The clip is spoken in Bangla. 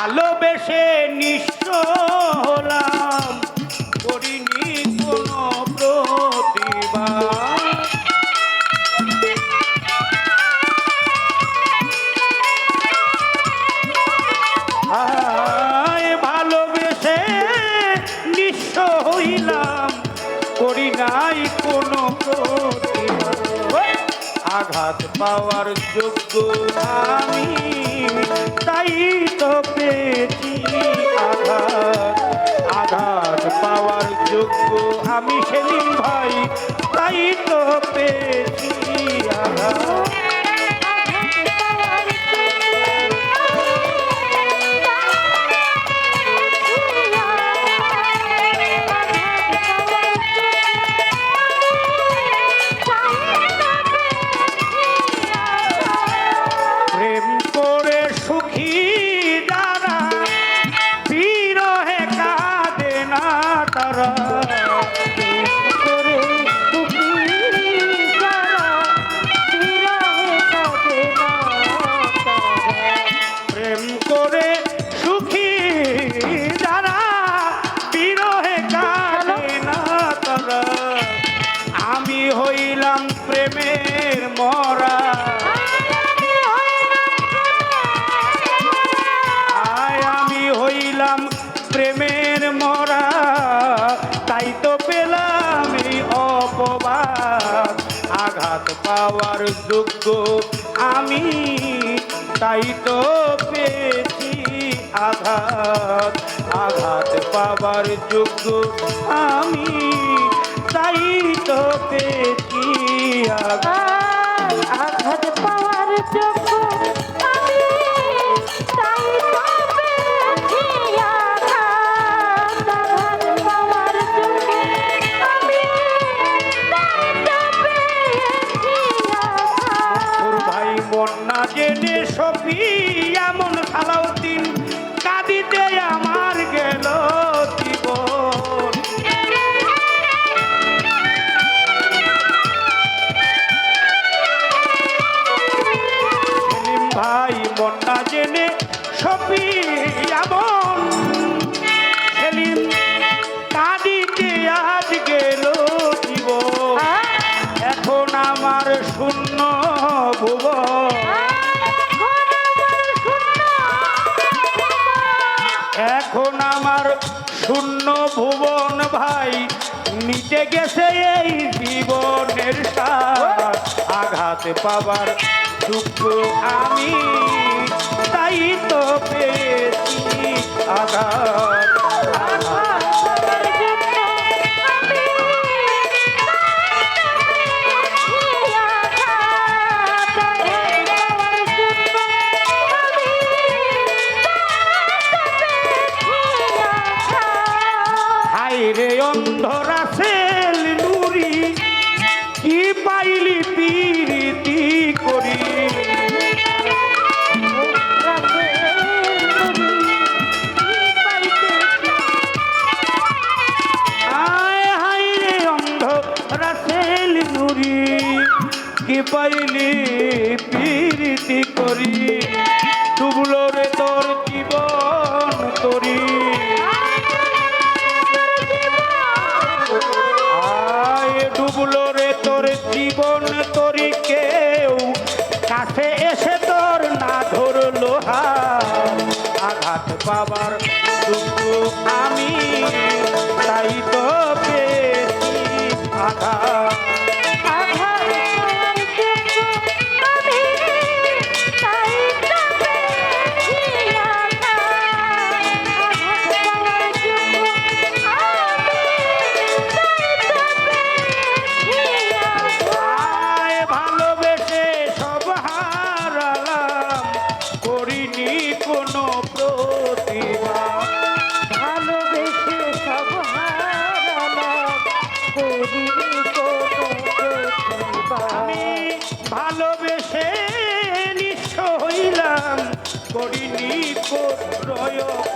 ভালোবেসে নিঃস্ব হলাম করিনি কোনো আয় ভালোবেসে নিঃস্ব হইলাম, করি নাই কোনো। আঘাত পাওয়ার যোগ্য আমি, তাই তো আমি সেদিন ভাই তাই তো পেয়েছি। প্রেমের মরা, তাই তো পেলাম এই অপবাদ। আঘাত পাওয়ার যোগ্য আমি, তাই তো পেয়েছি আঘাত। আঘাত পাওয়ার যোগ্য আমি, তাই তো পেয়েছি আঘাত। আঘাত পাওয়ার যোগ্য জেনে সফি এমন সালাউদ্দিন কাঁদিতে আমার গেল জীবন। ভাই মন জেনে সফি এমন। সেলিম কাঁদিতে আজ গেল জীবন। এখন আমার শূন্য আমার শূন্য ভুবন ভাই নিচে গেছে এই জীবনের সার। আঘাত পাবার দুঃখ আমি, তাই তো পেয়েছি আঘাত আঘাত। রে অন্ধরা সেল নুরি। কি পাইলি পিরিতি করি? পাইলি পিরিতি করি? ডুবলো তোর জীবন তরি। আঘাত পাবার আমি তাই তো পেয়েছি আঘাত করিনি প্রয়ো